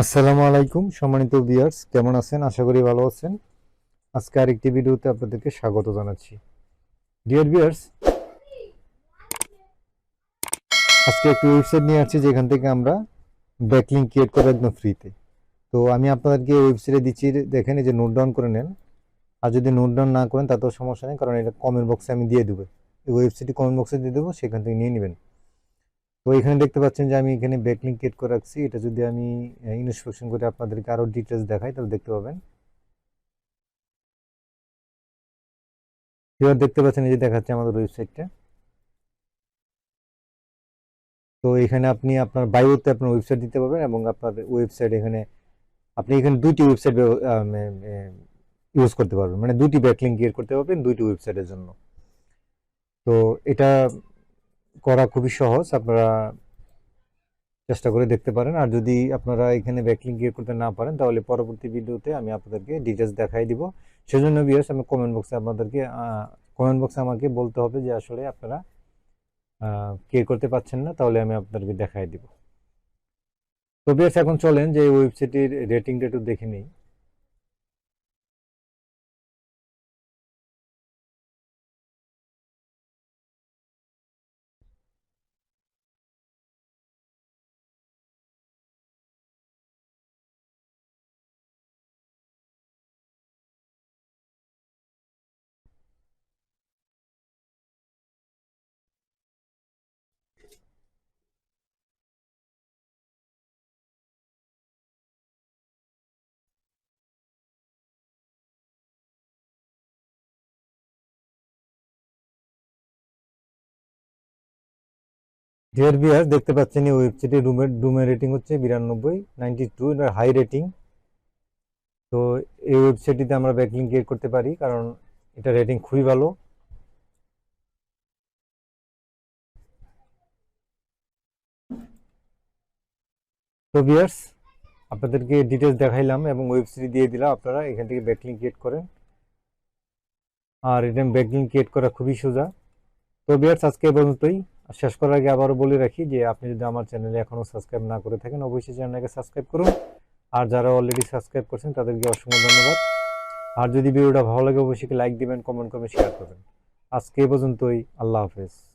আসসালামু আলাইকুম, সম্মানিত ভিউয়ার্স কেমন আছেন? আশা করি ভালো আছেন। আজকে আরেকটি ভিডিওতে আপনাদেরকে স্বাগত জানাচ্ছি। ডিয়ার ভিউয়ার্স আজকে একটি ওয়েবসাইট নিয়ে আসছি, যেখান থেকে আমরা ব্যাকলিং ক্রিয়েট করব একদম ফ্রিতে তো আমি আপনাদেরকে ওয়েবসাইটে দিচ্ছি, দেখেন যে নোট ডাউন করে নেন। আর যদি নোট ডাউন না করেন, তাতেও সমস্যা নেই, কারণ এটা কমেন্ট বক্সে আমি দিয়ে দেবো। এই ওয়েবসাইটটি কমেন্ট বক্সে দিয়ে দেবো, সেখান থেকে নিয়ে নেবেন। তো এখানে দেখতে পাচ্ছেন যে আমি এখানে ব্যাকলিং ক্রিয়েট করে রাখছি। এটা যদি আমি ইনস্ট্রাকশন করে আপনাদেরকে আরও ডিটেলস দেখাই, তাহলে দেখতে পাবেন। এবার দেখতে পাচ্ছেন এই যে দেখাচ্ছে আমাদের ওয়েবসাইটটা তো এখানে আপনি আপনার বায়োতে আপনার ওয়েবসাইট দিতে পারবেন এবং আপনার ওয়েবসাইট এখানে আপনি এখানে দুটি ওয়েবসাইট ইউজ করতে পারবেন। মানে দুটি ব্যাকলিং ক্রিয়েট করতে পারবেন দুইটি ওয়েবসাইটের জন্য। তো এটা করা খুবই সহজ, আপনারা চেষ্টা করে দেখতে পারেন। আর যদি আপনারা এখানে ব্যাকলিং ক্রিয়েট করতে না পারেন, তাহলে পরবর্তী ভিডিওতে আমি আপনাদেরকে ডিটেলস দেখাই দিব। সেজন্য বিয়ার্স আমি কমেন্ট বক্সে আপনাদেরকে কমেন্ট বক্সে আমাকে বলতে হবে যে আসলে আপনারা ক্রিয়েট করতে পারছেন না, তাহলে আমি আপনাদেরকে দেখাই দিব। তো বিয়ার্স এখন চলেন যে ওয়েবসাইটের রেটিংটা একটু দেখে নিই। ডিয়ার ভিউয়ার্স দেখতে পাচ্ছেন এই ওয়েবসাইটে রুমের রুমের রেটিং হচ্ছে বিরানব্বই নাইনটি টু এটা হাই রেটিং তো এই ওয়েবসাইটটিতে আমরা ব্যাকলিং ক্রিয়েট করতে পারি, কারণ এটা রেটিং খুবই ভালো। তো ভিউয়ার্স আপনাদেরকে ডিটেলস দেখাইলাম এবং ওয়েবসাইট দিয়ে দিলাম, আপনারা এখান থেকে ব্যাকলিং ক্রিয়েট করেন। আর এটা ব্যাকলিং ক্রিয়েট করা খুবই সোজা। তো ভিউয়ার্স আজকে পর্যন্তই। শেষ করার আগে আবারও বলে রাখি যে আপনি যদি আমার চ্যানেলে এখনও সাবস্ক্রাইব না করে থাকেন, অবশ্যই চ্যানেলকে সাবস্ক্রাইব করুন। আর যারা অলরেডি সাবস্ক্রাইব করছেন, তাদেরকে অসংখ্য ধন্যবাদ। আর যদি ভিডিওটা ভালো লাগে, অবশ্যই লাইক দিবেন, কমেন্ট করবেন শেয়ার করবেন। আজকে এই পর্যন্তই। আল্লাহ হাফেজ।